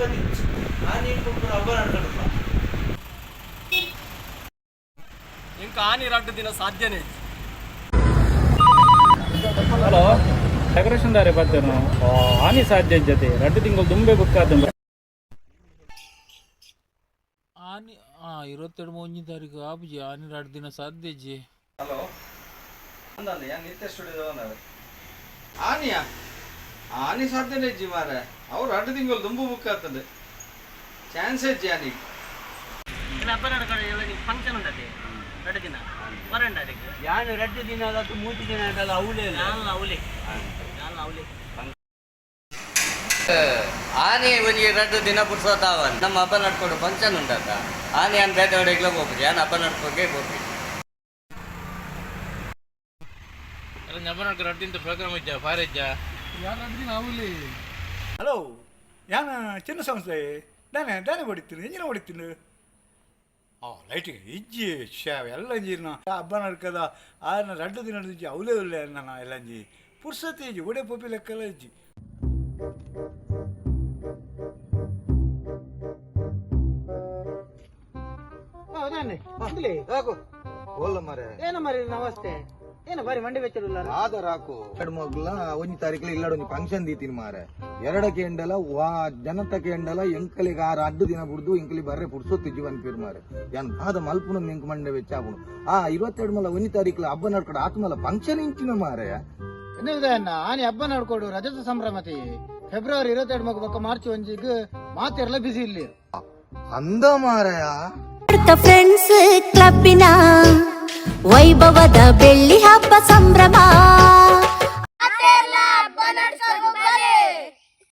ಆನಿ ఆ నీకు అవ్వరు అంటాడు ఇంకా ఆ నీరు అడ్డుదిన సాధ్యనే ಹಲೋ ಡೆಕೋರೇಷನ್ ದಾರೆ ಬರ್ತೇನೆ? ಆನಿ ಸಾಧ್ಯ ಜೊತೆ. ರಡ್ಡು ತಿಂಗಳು ತುಂಬೇ ಬುಕ್ ಆದ ಆನಿ ಆ ಇರುವತ್ತೆರಡು ಮೂವತ್ತನೇ ತಾರೀಕು ಆಬುಜಿ ಆನಿ ಎರಡು ದಿನ ಸಾಧ್ಯ ಜಿ ಹಲೋ. ನಿತ್ಯ ಸ್ಟುಡಿಯೋ ಆನಿಯಾ ಆನಿ ಸಾಧ್ಯನೇ ಜಿ ಮಾರೇ ಅವ್ರು ಎರಡು ತಿಂಗಳು ದುಂಬು ಬುಕ್ ಆಗ್ತದೆ. ಚಾನ್ಸ್ ಇಜ್ಜಿ ಆನಿಗೆ ಇಲ್ಲ ಹಬ್ಬ ನಡ್ಕೊಂಡು ಇಲ್ಲ ಫಂಕ್ಷನ್ ಉಂಟದೆ ಎರಡು ದಿನ? ಬರಂಡ ಅದಕ್ಕೆ ಯಾನು ಎರಡು ದಿನ ಅಲ್ಲ ಮೂರು ದಿನ ಅದಲ್ಲ ಅವಳೆ ನಾನು ಅವಳೆ. ನಾನು ಅವಲಿ ಆನೆ ಇವನಿಗೆ ಎರಡು ದಿನ ಪುರ್ಸೋತಾವ ನಮ್ಮ ಹಬ್ಬ ನಡ್ಕೊಂಡು ಫಂಕ್ಷನ್ ಉಂಟಂತ. ಆನೆ ಅನ್ ಬೇತೆ ಹೊಡೆಗ್ಲ ಹೋಗ್ಬಿಡಿ ಯಾನ್ ಹಬ್ಬ ನಡ್ಕೊಂಡೇ ಹೋಗ್ಬಿಡಿ ಹಬ್ಬ ನಡ್ಕೊಂಡು ನಡ್ಕ ರಡ್ಡಿಂದ ಪ್ರೋಗ್ರಾಮ್ ಇದ್ದ ಫಾರ್ ಇಜ್ಜ ಹಲೋ ಯಾನ ಚಿನ್ನ ಸಂಸ್ಥೆ ದಾನೆ ದಾನೆ ಹೊಡಿತೀನಿ ಎಂಜಿನ ಹೊಡಿತೀನಿ ಆ ಲೈಟಿಗೆ ಇಜ್ಜಿ ಶಾವ್ ಎಲ್ಲ ಇಂಜಿನ ಹಬ್ಬ ನಡ್ಕದ ಆನ ರಡ್ಡು ದಿನ ಇಜ್ಜಿ ಅವಲೇ ಒಳ್ಳೆ ನನ್ನ ಎಲ್ಲ ಇಂಜಿ ಪುರ್ಸತಿ ಇಜ್ಜಿ ಒಡೆ ಪೊಪ್ಪಿ ಲೆಕ್ಕೆಲ್ಲ ಇಜ್ಜಿ ಓಲ್ಲ ಮರೆ ಏನು ಮರಿ ನಮಸ್ತೆ ಏನು ಬಾರಿ ಮಂಡಿ ಬೆಚ್ಚರಿಲ್ಲ ಆಧಾರ್ ಹಾಕು ಎರಡು ಮಗ್ಲ ಒಂಜಿ ತಾರೀಕು ಇಲ್ಲಡ ಒಂಜಿ ಫಂಕ್ಷನ್ ದೀತೀನಿ ಮಾರೆ ಎರಡಕ್ಕೆ ಎಂಡಲ ವಾ ಜನತಕ್ಕೆ ಎಂಡಲ ಎಂಕಲಿಗೆ ಆರು ಅಡ್ಡು ದಿನ ಬಿಡ್ದು ಇಂಕಲಿ ಬರ್ರೆ ಪುಡ್ಸೊತ್ತು ಜೀವನ್ ಪೇರು ಮಾರೆ ಯಾನ್ ಆದ ಮಲ್ಪುನ ಎಂಕ್ ಮಂಡೆ ವೆಚ್ಚ ಆಗುನು ಆ ಇರುವತ್ತೆರಡು ಮಲ ಒಂಜಿ ತಾರೀಕು ಹಬ್ಬ ನಡ್ಕೊಂಡು. ಆತ್ಮಲ ಫಂಕ್ಷನ್ ಇಂಚಿನ ಮಾರೆ ಇನ್ನಿದನ್ನ ಆನೆ ಹಬ್ಬ ನಡ್ಕೊಡು ರಜತ ಸಂಭ್ರಮತಿ. ಫೆಬ್ರವರಿ ಇರುವತ್ತೆರಡು ಮಗ ಬಕ್ಕ ಮಾರ್ಚ್ ಒಂಜಿಗ್ ಮಾತೆಲ್ಲ ಬಿಸಿ ಇಲ್ಲಿ ಅಂದ ಮಾರಯ ಫ್ರೆಂಡ್ಸ್ ಕ್ಲಬ್ಬಿನ ವೈಭವದ ಬೆಳ್ಳಿ ಹಬ್ಬ ಸಂಭ್ರಮ